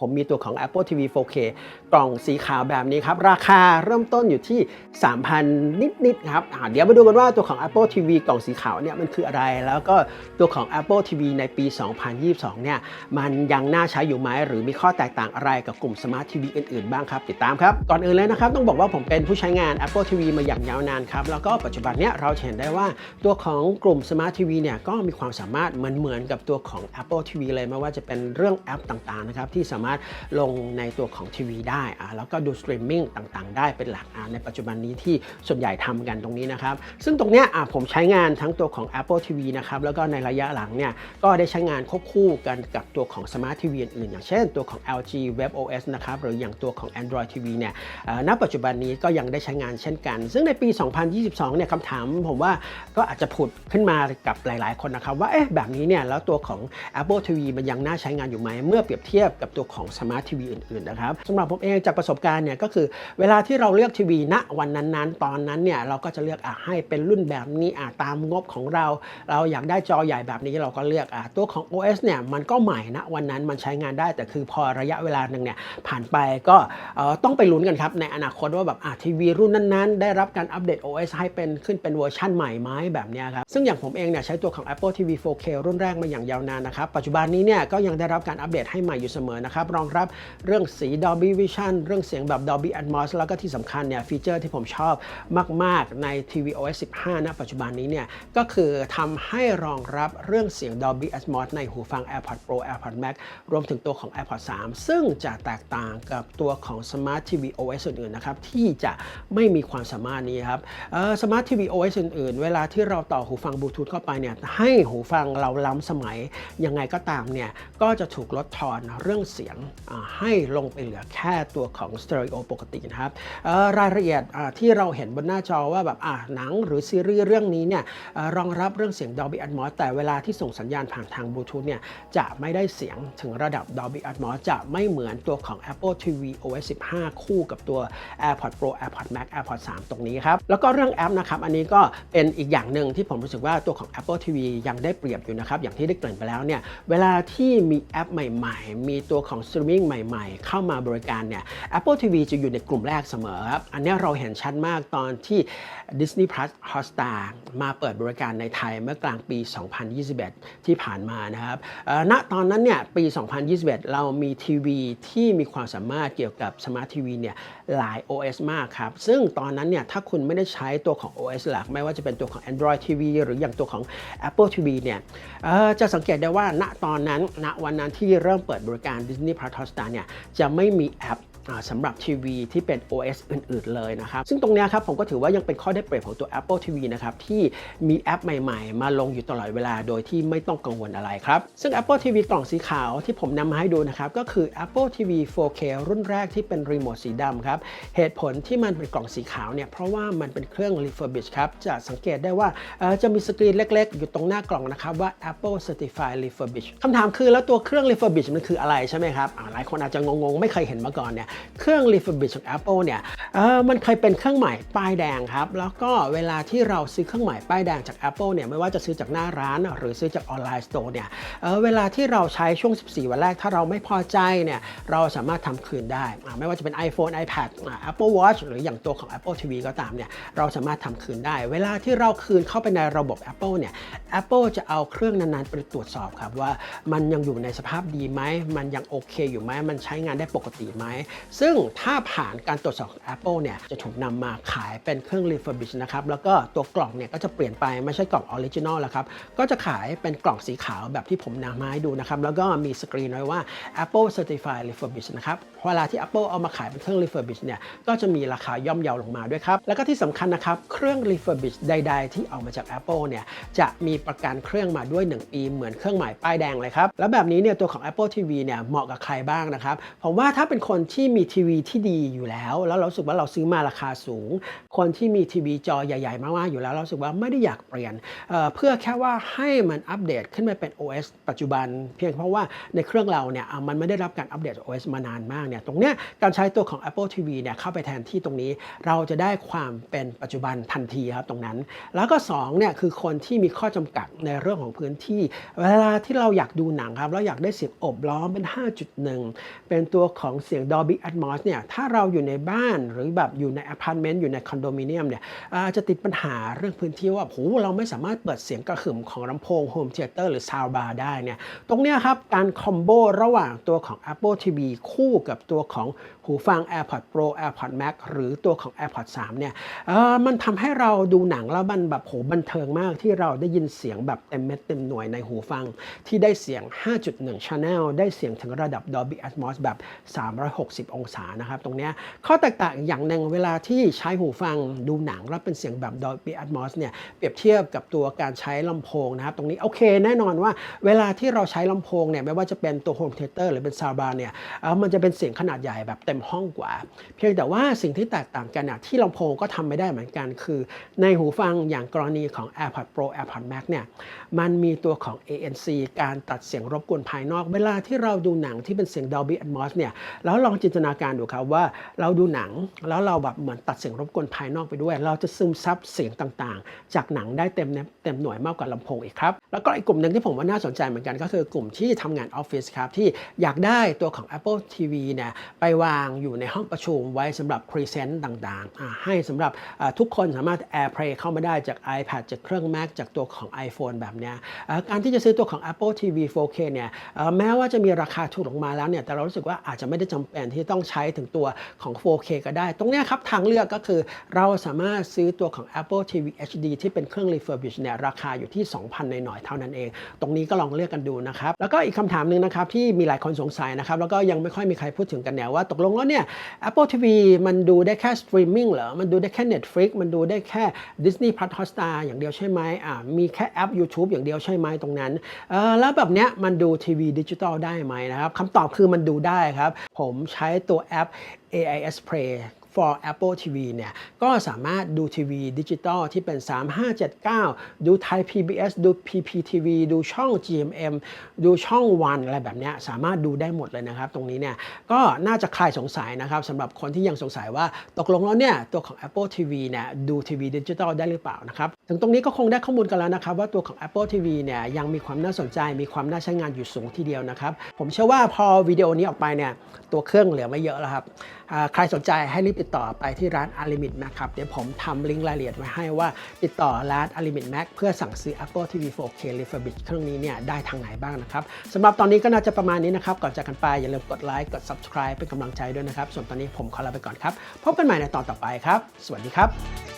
ผมมีตัวของ Apple TV 4K กล่องสีขาวแบบนี้ครับ ราคาเริ่มต้นอยู่ที่ 3,000 นิด ๆ ครับ เดี๋ยวมาดูกันว่าตัวของ Apple TV กล่องสีขาวเนี่ยมันคืออะไร แล้วก็ตัวของ Apple TV ในปี 2022 เนี่ย มันยังน่าใช้อยู่ไหมหรือมีข้อแตกต่างอะไรกับกลุ่ม Smart TV อื่น ๆ บ้างครับ ติดตามครับ ก่อนอื่นเลยนะครับ ต้องบอกว่าผมเป็นผู้ใช้งาน Apple TV มาอย่างยาวนานครับ แล้วก็ปัจจุบันเนี่ยเราเห็นได้ว่าตัวของกลุ่ม Smart TV เนี่ยก็มีความสามารถเหมือนๆกับตัวของ Apple TV เลยไม่ว่าจะเป็นเรื่องแอปต่าง ๆ นะครับที่สามารถลงในตัวของทีวีได้อ่าแล้วก็ดูสตรีมมิ่งต่างๆ ได้เป็นหลักอ่าในปัจจุบันนี้ที่ส่วนใหญ่ทำกันตรงนี้นะครับ ซึ่งตรงเนี้ยอ่าผมใช้งานทั้งตัวของ Apple TV นะครับแล้วก็ในระยะหลังเนี่ยก็ได้ใช้งานควบคู่กันกับตัวของ Smart TV อื่นๆอย่างเช่นตัวของ LG WebOS นะครับหรืออย่างตัวของ Android TV เนี่ยณปัจจุบันนี้ก็ยังได้ใช้งานเช่นกัน ซึ่งในปี 2022 เนี่ยคำถามผมว่าก็อาจจะผุดขึ้นมากับหลาย ๆ คนนะครับว่าเอ๊ะแบบนี้เนี่ยแล้วตัวของ Apple TV มันยังน่าใช้งานอยู่ไหมเมื่อเปรียบเทียบกับตัวของ Smart TV อื่นๆนะครับสำหรับผมเองจากประสบการณ์เนี่ยก็คือเวลาที่เราเลือกทีวีณวันนั้นๆ ตอนนั้นเนี่ยเราก็จะเลือกอะให้เป็นรุ่นแบบนี้อะตามงบของเรา เราอยากได้จอใหญ่แบบนี้เราก็เลือกอะตัวของ OS เนี่ยมันก็ใหม่ณวันนั้นมันใช้งานได้แต่คือพอระยะเวลาหนึ่งเนี่ยผ่านไปก็ต้องไปลุ้นกันครับในอนาคตว่าแบบอะทีวีรุ่นนั้นๆ ได้รับการอัปเดต OS ให้เป็นขึ้นเป็นเวอร์ชันใหม่ไหมแบบนี้ครับซึ่งอย่างผมเองเนี่ยใช้ตัวของ Apple TV 4K รุ่นแรกมาอย่างยาวนานนะครับปัจจุบันนี้เนี่ยก็ยังได้รับการอัปเดตให้ใหม่อยู่เสมอนะครับรองรับเรื่องสี Dolby Vision เรื่องเสียงแบบ Dolby Atmos แล้วก็ที่สำคัญเนี่ยฟีเจอร์ที่ผมชอบมาก ๆ ใน tvOS 15 ณ ปัจจุบันนี้เนี่ยก็คือทำให้รองรับเรื่องเสียง Dolby Atmos ในหูฟัง AirPods Pro AirPods Max รวมถึงตัวของ AirPods 3 ซึ่งจะแตกต่างกับตัวของ Smart TV OS อื่นๆนะครับที่จะไม่มีความสามารถนี้ครับเอ่อ Smart TV OS อื่นๆ เวลาที่เราต่อหูฟังบลูทูธเข้าไปเนี่ยให้หูฟังเราล้ำสมัยยังไงก็ตามเนี่ยก็จะถูกลดทอนเรื่องเสียงอ่าให้ลงไปเหลือแค่ตัวของสเตอริโอปกตินะครับรายละเอียดที่เราเห็นบนหน้าจอว่าแบบหนังหรือซีรีส์เรื่องนี้เนี่ยอรองรับเรื่องเสียง Dolby Atmos แต่เวลาที่ส่งสัญญาณผ่านทางบลูทูธเนี่ยจะไม่ได้เสียงถึงระดับ Dolby Atmos จะไม่เหมือนตัวของ Apple TV OS 15 คู่กับตัว AirPods Pro AirPods Max AirPods 3ตรงนี้ครับแล้วก็เรื่องแอปนะครับอันนี้ก็เป็นอีกอย่างหนึ่งที่ผมรู้สึกว่าตัวของ Apple TV ยังได้เปรียบอยู่นะครับอย่างที่ได้เกริ่นไปแล้วเนี่ยเวลาที่มีแอปใหม่ ๆ มีตัวของสตรีมมิ่งใหม่ๆ เข้ามาบริการเนี่ย Apple TV จะอยู่ในกลุ่มแรกเสมอครับ อันนี้เราเห็นชัดมากตอนที่ Disney Plus Hotstar มาเปิดบริการในไทยเมื่อกลางปี 2021 ที่ผ่านมานะครับณตอนนั้นเนี่ยปี 2021 เรามีทีวีที่มีความสามารถเกี่ยวกับ Smart TV เนี่ยหลาย OS มากครับ ซึ่งตอนนั้นเนี่ยถ้าคุณไม่ได้ใช้ตัวของ OS หลัก ไม่ว่าจะเป็นตัวของ Android TV หรืออย่างตัวของ Apple TV เนี่ยจะสังเกตได้ว่าณตอนนั้นณวันนั้นที่เริ่มเปิดบริการ Disney Plus Hotstar เนี่ยจะไม่มีแอปสำหรับทีวีที่เป็น OS อื่น ๆ เลยนะครับ ซึ่งตรงเนี้ยครับผมก็ถือว่ายังเป็นข้อได้เปรียบของตัว Apple TV นะครับ ที่มีแอปใหม่ ๆ มาลงอยู่ตลอดเวลาโดยที่ไม่ต้องกังวลอะไรครับ ซึ่ง Apple TV กล่องสีขาวที่ผมนำมาให้ดูนะครับ ก็คือ Apple TV 4K รุ่นแรกที่เป็นรีโมทสีดำครับ เหตุผลที่มันเป็นกล่องสีขาวเนี่ยเพราะว่ามันเป็นเครื่อง refurbish ครับ จะสังเกตได้ว่าจะมีสกรีนเล็ก ๆ อยู่ตรงหน้ากล่องนะครับว่า Apple Certified Refurbish คำถามคือแล้วตัวเครื่อง refurbish มันคืออะไรใช่ไหมครับอ่าหลายคนอาจจะงงๆ ไม่เคยเห็นมาก่อนเนี่ยเครื่อง refurbish ของ Apple เนี่ยมันเคยเป็นเครื่องใหม่ป้ายแดงครับ แล้วก็เวลาที่เราซื้อเครื่องใหม่ป้ายแดงจาก Apple เนี่ยไม่ว่าจะซื้อจากหน้าร้าน หรือซื้อจากออนไลน์สโตร์เนี่ยเเวลาที่เราใช้ช่วง 14 วันแรกถ้าเราไม่พอใจเนี่ยเราสามารถทำคืนได้ ไม่ว่าจะเป็น iPhone iPad อ่า Apple Watch หรืออย่างตัวของ Apple TV ก็ตามเนี่ยเราสามารถทำคืนได้ เวลาที่เราคืนเข้าไปในระบบ Apple เนี่ย Apple จะเอาเครื่องนั้นๆไปตรวจสอบครับว่ามันยังอยู่ในสภาพดีไหมมันยังโอเคอยู่ไหมมันใช้งานได้ปกติไหม ซึ่งถ้าผ่านการตรวจสอบของ Apple เนี่ยจะถูกนำมาขายเป็นเครื่อง refurbish นะครับ แล้วก็ตัวกล่องเนี่ยก็จะเปลี่ยนไปไม่ใช่กล่องออริจินอลแล้วครับ ก็จะขายเป็นกล่องสีขาวแบบที่ผมนำมาให้ดูนะครับ แล้วก็มีสกรีนไว้ว่า Apple Certified Refurbish นะครับเวลาที่ Apple เอามาขายเป็นเครื่อง refurbish เนี่ยก็จะมีราคาย่อมเยาลงมาด้วยครับแล้วก็ที่สำคัญนะครับเครื่อง refurbish ใด ๆ ที่ออกมาจาก Apple เนี่ยจะมีประกันเครื่องมาด้วย 1 ปีเหมือนเครื่องใหม่ป้ายแดงเลยครับแล้วแบบนี้เนี่ยตัวของ Apple TV เนี่ยเหมาะกับใครบ้างนะครับผมว่าถ้าเป็นคนที่มีทีวีที่ดีอยู่แล้ว แล้วเราสึกว่าเราซื้อมาราคาสูง คนที่มีทีวีจอใหญ่ ๆ มากๆอยู่แล้ว เราสึกว่าไม่ได้อยากเปลี่ยนเเพื่อแค่ว่าให้มันอัปเดตขึ้นมาเป็น OS ปัจจุบัน เพียงเพราะว่าในเครื่องเราเนี่ยมันไม่ได้รับการอัปเดต OS มานานมากเนี่ยตรงเนี้ยการใช้ตัวของ Apple TV เนี่ยเข้าไปแทนที่ตรงนี้ เราจะได้ความเป็นปัจจุบันทันทีครับตรงนั้น แล้วก็2เนี่ยคือคนที่มีข้อจำกัดในเรื่องของพื้นที่ เวลาที่เราอยากดูหนังครับเราอยากได้เสียงอบล้อมเป็น5.1เป็นตัวของเสียง Dolby Atmos เนี่ยถ้าเราอยู่ในบ้านหรือแบบอยู่ในอพาร์ตเมนต์อยู่ในคอนโดมิเนียมเนี่ยอาจจะติดปัญหาเรื่องพื้นที่ว่าโหเราไม่สามารถเปิดเสียงกระหึ่มของลำโพงโฮมเทเตอร์หรือซาวบาร์ได้เนี่ยตรงเนี้ยครับการคอมโบระหว่างตัวของ Apple TV คู่กับตัวของหูฟัง AirPods Pro AirPods Max หรือตัวของ AirPods 3 เนี่ยมันทำให้เราดูหนังแล้วมันแบบโหบันเทิงมากที่เราได้ยินเสียงแบบเต็มเม็ดเต็มหน่วยในหูฟัง ที่ได้เสียง 5.1 Channel ได้เสียงถึงระดับ Dolby Atmos แบบ 360 องศานะครับ ตรงนี้ข้อแตกต่างอย่างหนึ่งเวลาที่ใช้หูฟังดูหนังแล้วเป็นเสียงแบบ Dolby Atmos เนี่ยเปรียบเทียบกับตัวการใช้ลำโพงนะครับ ตรงนี้โอเคแน่นอนว่าเวลาที่เราใช้ลำโพงเนี่ยไม่ว่าจะเป็นตัว Home Theater หรือเป็น Soundbar เนี่ยมันจะเป็นเสียงขนาดใหญ่แบบเต็มห้องกว่า เพียงแต่ว่าสิ่งที่แตกต่างกันนะที่ลำโพงก็ทำไม่ได้เหมือนกัน คือในหูฟังอย่างกรณีของ AirPods Pro AirPods Max เนี่ยมันมีตัวของ ANC การตัดเสียงรบกวนภายนอก เวลาที่เราดูหนังที่เป็นเสียง Dolby Atmos เนี่ยแล้วลองจินตนาการดูครับว่าเราดูหนังแล้วเราแบบเหมือนตัดเสียงรบกวนภายนอกไปด้วย เราจะซึมซับเสียงต่างๆ จากหนังได้เต็มเต็มหน่วยมากกว่าลำโพงอีกครับ แล้วก็อีกกลุ่มหนึ่งที่ผมว่าน่าสนใจเหมือนกันก็คือกลุ่มที่ทำงานออฟฟิศครับที่อยากได้ตัวของ Apple TV เนี่ยไปวางอยู่ในห้องประชุมไว้สำหรับพรีเซนต์ต่างๆ ให้สำหรับทุกคนสามารถ AirPlay เข้ามาได้จาก iPad จากเครื่อง Mac จากตัวของ iPhone แบบเนี้ยการที่จะซื้อตัวของ Apple TV 4K เนี่ยแม้ว่าจะมีราคาถูกลงมาแล้วเนี่ยแต่เรารู้สึกว่าอาจจะไม่ได้จำเป็นที่ต้องใช้ถึงตัวของ 4K ก็ได้ ตรงนี้ครับทางเลือกก็คือเราสามารถซื้อตัวของ Apple TV HD ที่เป็นเครื่อง refurbish เนี่ยราคาอยู่ที่ 2,000 หน่อยๆเท่านั้นเอง ตรงนี้ก็ลองเลือกกันดูนะครับ แล้วก็อีกคำถามหนึ่งนะครับที่มีหลายคนสงสัยนะครับแล้วก็ยังไม่ค่อยมีใครพูดถึงกันเนี่ยว่าตกลงแล้วเนี่ย Apple TV มันดูได้แค่สตรีมมิ่งเหรอ มันดูได้แค่ Netflix มันดูได้แค่ Disney Plus Hotstar อย่างเดียวใช่ไหมอ่ามีแค่แอป YouTube อย่างเดียวใช่ไหมตรงนั้นเออแล้วแบบเนี้ยมันดูทีวีดิจิตอลได้ไหมนะครับคำตอบคือมันดูได้ครับ ผมใช้ตัวแอป AIS Play for Apple TV เนี่ยก็สามารถดูทีวีดิจิตอลที่เป็น 3579 ดูไทย PBS ดู PPTV ดูช่อง GMM ดูช่องวันอะไรแบบนี้สามารถดูได้หมดเลยนะครับ ตรงนี้เนี่ยก็น่าจะคลายสงสัยนะครับสำหรับคนที่ยังสงสัยว่าตกลงแล้วเนี่ยตัวของ Apple TV เนี่ยดูทีวีดิจิตอลได้หรือเปล่านะครับ ถึงตรงนี้ก็คงได้ข้อมูลกันแล้วนะครับ ว่าตัวของ Apple TV เนี่ยยังมีความน่าสนใจ มีความน่าใช้งานอยู่สูงทีเดียวนะครับ ผมเชื่อว่าพอวิดีโอนี้ออกไปเนี่ยตัวเครื่องเหลือไม่เยอะแล้วครับใครสนใจให้รีบติดต่อไปที่ร้านอาริมิตนะครับ เดี๋ยวผมทำลิงก์รายละเอียดไว้ให้ว่าติดต่อร้านอาริมิตแม็กเพื่อสั่งซื้อ Apple TV 4K Refurbish เครื่องนี้เนี่ยได้ทางไหนบ้างนะครับสำหรับตอนนี้ก็น่าจะประมาณนี้นะครับ ก่อนจากกันไปอย่าลืมกดไลค์กด Subscribe เป็นกำลังใจด้วยนะครับ ส่วนตอนนี้ผมขอลาไปก่อนครับ พบกันใหม่ในตอนต่อไปครับ สวัสดีครับ